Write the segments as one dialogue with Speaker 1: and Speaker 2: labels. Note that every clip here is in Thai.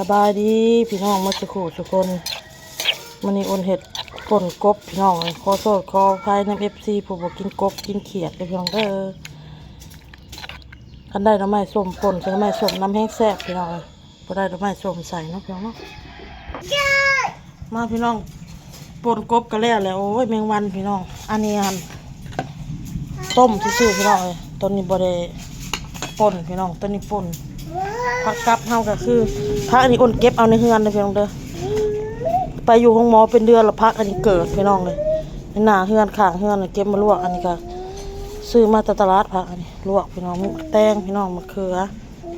Speaker 1: สบายดีพี่น้องมาสุขุสุคนมันนี่โอนเห็ดป่นกบพี่น้องขอโทษขออภัยน้ำเอฟซีผู้บอกกินกบกินเขียดเลยพี่น้องเด้อคันได้น้ำไม้ส้มป่นใส่น้ำไม้ส้มน้ำแห้งแซ่บพี่น้องพอได้น้ำไม้ส้มใส่นะพี่น้องมาพี่น้องป่นกบก็แล้วแหล้วโอ้ยแมงวันพี่น้อง อันนี้อันต้มซื่อๆพี่น้องเลยต้นนี้บ่ได้ป่นพี่น้องต้นนี้ป่น ผักกับเฮาก็คือพักอันนี้อ้นเก็บเอาในเฮือนเลยพี่น้องเด้อไปอยู่ห้องหมอเป็นเดือนแล้วพักอันนี้เกิดพี่น้องเลยในหน้าเฮือนข้างเฮือนเก็บมาลวกอันนี้ก็ซื้อมาจากตลาดผักอันนี้ลวกพี่น้องมะแตงพี่น้องมะเขือ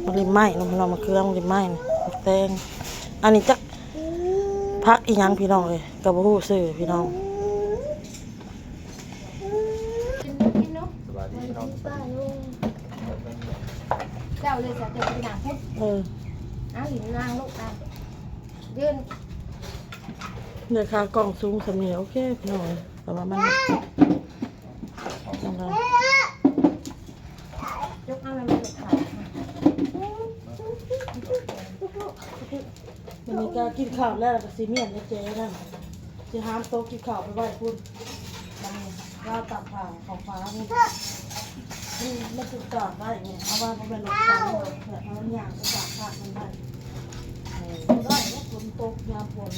Speaker 1: มะลิมไหม้น้องพี่น้องมะเขือมะลิมไหม้นี่มะแตงอันนี้จักพักอีหยังพี่น้องเลยกับบ่ฮู้ซื้อพี่น้อง
Speaker 2: สวัสดีพี่น้อง
Speaker 3: เจ้าเลยจะเจอไปนางเพชร
Speaker 1: เออ
Speaker 3: อ้าวหลินนางลูกนางยืน
Speaker 1: เดี๋ยวค่ากล้องสูงสำเนียงโอเคพี่น้องเอ้ยแต่ว่ามันจังได
Speaker 3: ยกเอาอะไรมาลูกขาว
Speaker 1: วันนี้ก็กินข้าวแล้วแล้วก็ซีเมียนในเจ๊นั่นสิห้ามโต๊ะกินข้าวไปไหว้คุณมันเราตัดผ่าของฟ้านี่ นี่มันถูกจอดไว้เนี่ยเอาะว่ามันเป็นรถไฟเนี่ยเอาอย่างไปจากภาคมันได้เออไม่ได้แล้วฝนตกยามฝน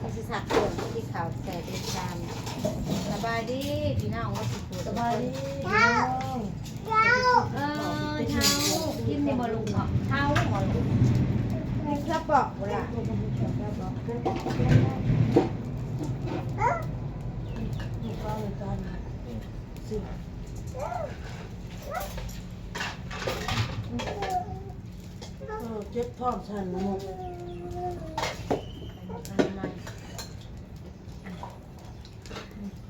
Speaker 3: ก็สิสักเกินที่ขาวแต่เป็นจานสบายดีพี่น้องว่าสิปวด
Speaker 1: สบายดีพี่น้อง
Speaker 3: เออเท้ากินในบอลลูนเหรอเท้าหมอนลูก
Speaker 1: นี่ครับบอกวลานี่ก็เลยกันสิ เออเจ็บท้องฉันหมด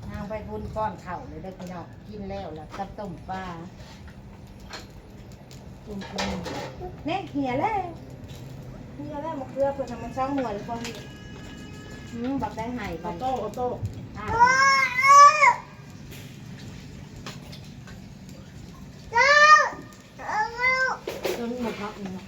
Speaker 3: นางไปบุญก้อนเข่าเลยได้พี่น้องกินแล้วแล้วกับต้มปลา
Speaker 1: ตุ้มตุ้ม
Speaker 3: เนี่ยเหี่ยแล้ว
Speaker 1: นี่อะไรมะเขือเพื่อทำมันช่างหน่วยพอดี
Speaker 3: อืมบักได้หาย
Speaker 1: อ
Speaker 3: บั
Speaker 1: อกโต้ออโต้
Speaker 3: อะ
Speaker 1: เรื่องหมดพักนี่นะ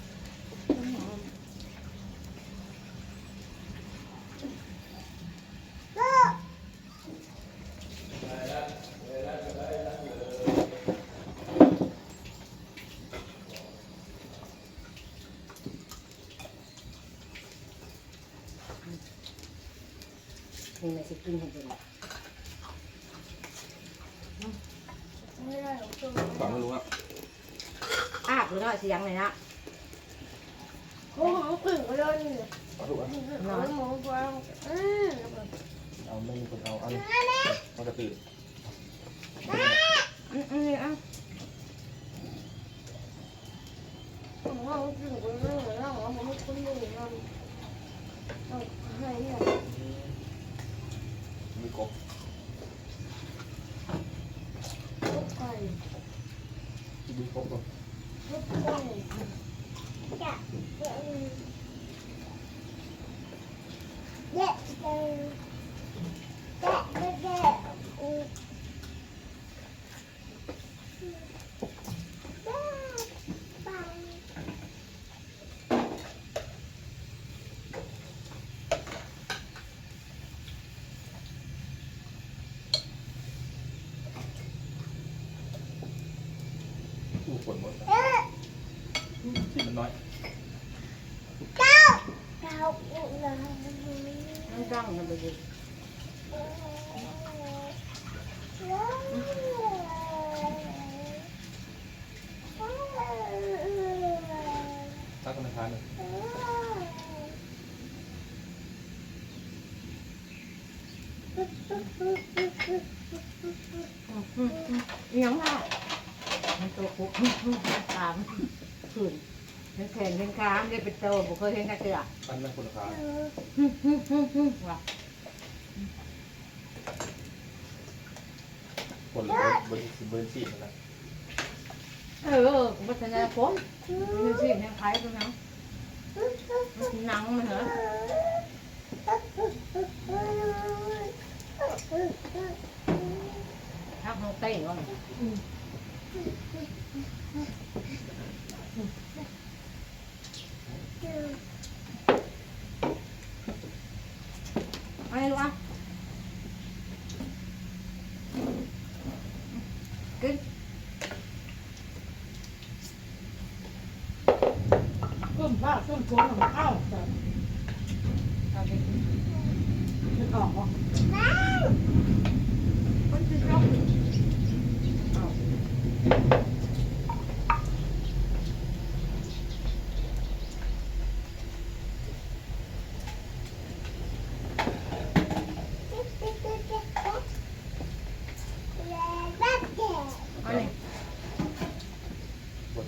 Speaker 3: นี่แม่สิกินให้ดู
Speaker 2: ฟังไม่รู้อะ
Speaker 3: อาบหรือน้อยสิยังไงนะ
Speaker 4: โอ้โหกึ่งเลย
Speaker 2: เอาถูกอะ
Speaker 4: หมูหมูกวางอืม
Speaker 2: เอาไม่มีคนเอาเอาปกติ
Speaker 3: อืมอืมอะ
Speaker 4: ผมว่ากึ่งเลยแล้วว่ามันไม่คุ้นเลยเราเอาให้เนี่ย
Speaker 2: มีกบ
Speaker 4: ทุกไก่
Speaker 2: มีกบก่อน
Speaker 4: ทุก ไก่จะเด็กเด็กเด็กเด็กเด็กอืมปัง
Speaker 2: อู้ฝนหมดที่มันน้อย
Speaker 4: เก้าเก้าอุลา
Speaker 3: น้ำจ้ องมันไปดิ
Speaker 2: ตั้งธนาคารเลย
Speaker 3: เลี้ยงค่ะมันตัวคุกตามขืน เห็นแขนเห็นขาได้เป็นโตบุเคยเห็นกระเตือ
Speaker 2: ตั้งนั่งคนละคา
Speaker 3: ว่ะ
Speaker 2: คนละบริษัทบริษัทนะ
Speaker 3: เออวัฒนธรรมคือสิเนี่ยขายตรงนั้นหนังมันเหรอทักมันเต้นก่อน
Speaker 1: อะไร
Speaker 3: รู้อะกิน
Speaker 1: ต้มบ้า
Speaker 3: ต้นโกงเอ้า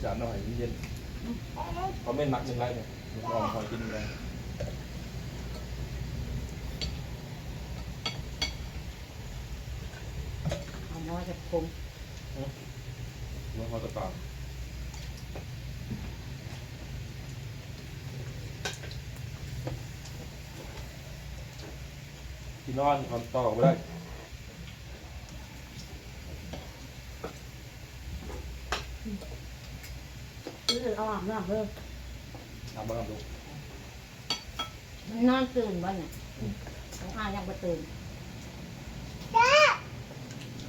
Speaker 2: จานหน่อยเย็นเขาไม่หนักยังไงเนี่ยมันลองคอยกินกัน
Speaker 3: เอาน้อยจะคม
Speaker 2: ว่าเขาจะตามที่นอนคอนต่อไม่ได้
Speaker 1: ซื้ อเอาอาบน้ำเลย
Speaker 2: ทำมาทำดู
Speaker 3: มันนอนตื่นบ้านเนี่ยต้องอายังไปตื่น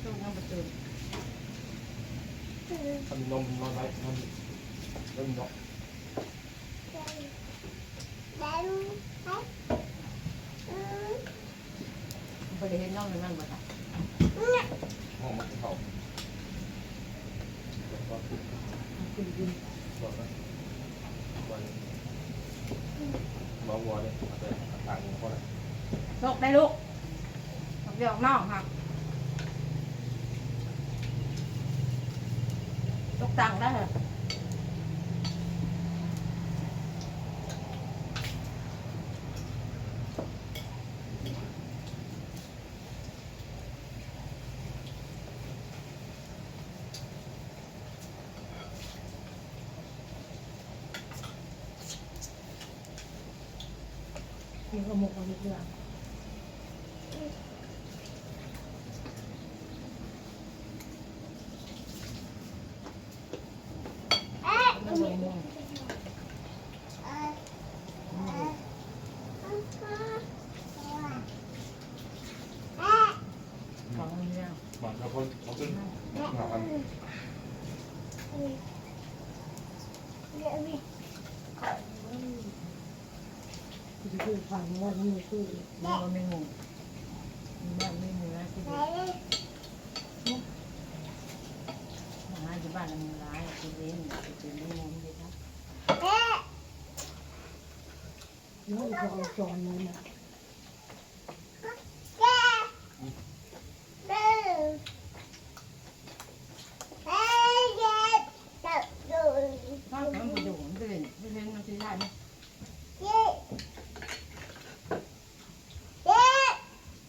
Speaker 3: ต้องยังไปตื่น
Speaker 2: ทำนมนอนไรนอนเริ่มนอน
Speaker 3: ไปเห็นน้องในนั่นบ่ได้
Speaker 2: ห้องมันเข่าแล้วก็
Speaker 1: กินกิน
Speaker 2: บอกนะวันมาวัวเนี่ยอาจจะต่างกันเพราะอะไร
Speaker 3: ตกได้ลูกตกเดี๋ยวน้องครับต กตังได้เหรอ
Speaker 1: กินกระหมกกันนิดเดียว
Speaker 3: ไม่ลงม่วง ของมันแล้ว
Speaker 2: บาคนเขาขึ้นหาอัน
Speaker 1: คือคือฟังว่านี่คือ
Speaker 3: มันก็ไม่งงมันไม่เหนือที่เด็กหาที่บ้านมันร้ายที่เล่นที่เล่นไม่งงเลยครับ
Speaker 1: น้องจะเอาจอนเลยนะ
Speaker 3: ถ้ามันไปดูมันไปเล่นไปเล่นมันจะได้ไหม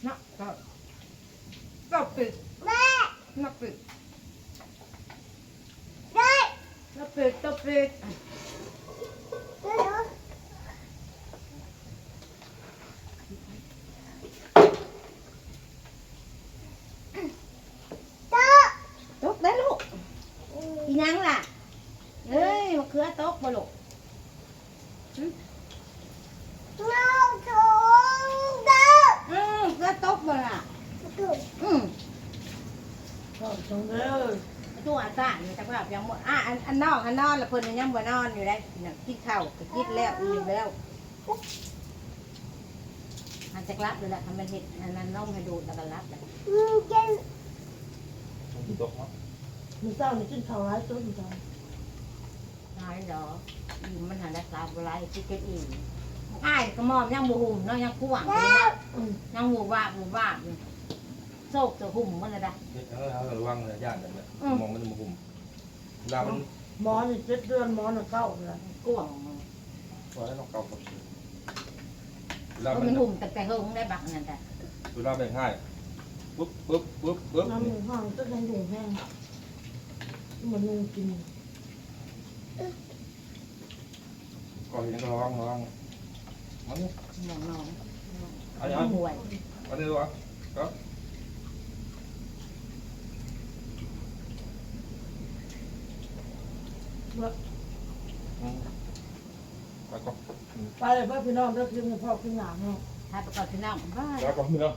Speaker 3: นักก็ก็ปิดนักปิดนักปิดตัวปิด ตกได้ลูก อีนังล่ะเอ้ยมะเขือตกบ่ลูกอืมเขือตกบ่ล่ะอืม
Speaker 1: ก็ตรงเลย
Speaker 3: ตัวอาสาเนี่ยจักว่ายังหมดอะอันอันนอกอันนอนละเพิ่นยังบ่นอนอยู่ได้น่ะกินข้าวก็กินแล้วอิ่มแล้วอันจะรับเลยแหละทำมันเห็ดอันนั้นน้องให้ดูแล้วก็รับแหละ
Speaker 2: มันมีตกมั้ง
Speaker 1: มีเจ้านี่กินข้าวร้ายต้นจัง
Speaker 3: ตายดอกอิ่มมันหันได้กลาบ่ไรคิดกันอิ่มอ้ายก็มอมยังบ่หุ่มเนาะยังกว้างเลยนะ
Speaker 1: อืม
Speaker 3: ยังหมู่บ้าหมู่บ้าอยู่โซกจะหุ่มมันเลยได้
Speaker 2: เนี่ยเออเขาระวังเลยย่านแบบเนี้ย
Speaker 3: อืม
Speaker 2: มองมันจะมาหุ่มเวลามัน
Speaker 1: หมอนี่เจ็ดเดือนหมอนี่เก้าเลย
Speaker 3: กว้าง
Speaker 2: พอแล้วต้องเกากับเวลา
Speaker 3: ก็
Speaker 2: มัน
Speaker 3: มันหุ่มแต่แต่เฮิงได้บักนั่นแต่
Speaker 2: เวลาเป็นง่ายปุ๊บปุ๊บปุ๊บปุ๊บ
Speaker 1: น้ำหมูห้างก็ยังอยู่แห้ง มันนึงกิน
Speaker 2: ก่อนเห็นก็ระวังระวังมันนี่
Speaker 3: หมองน้อง
Speaker 2: อันนี้อัน
Speaker 3: ห่วย
Speaker 2: อันนี้วะก็อืมไปก่อนอืม
Speaker 1: ไปเลยเพื่อนพี่น้องเด้อกินพ่อกินหลานเนาะ
Speaker 3: ถ้าประกอบที่น้องบ้า
Speaker 2: แล้วก็ไม่ต้อง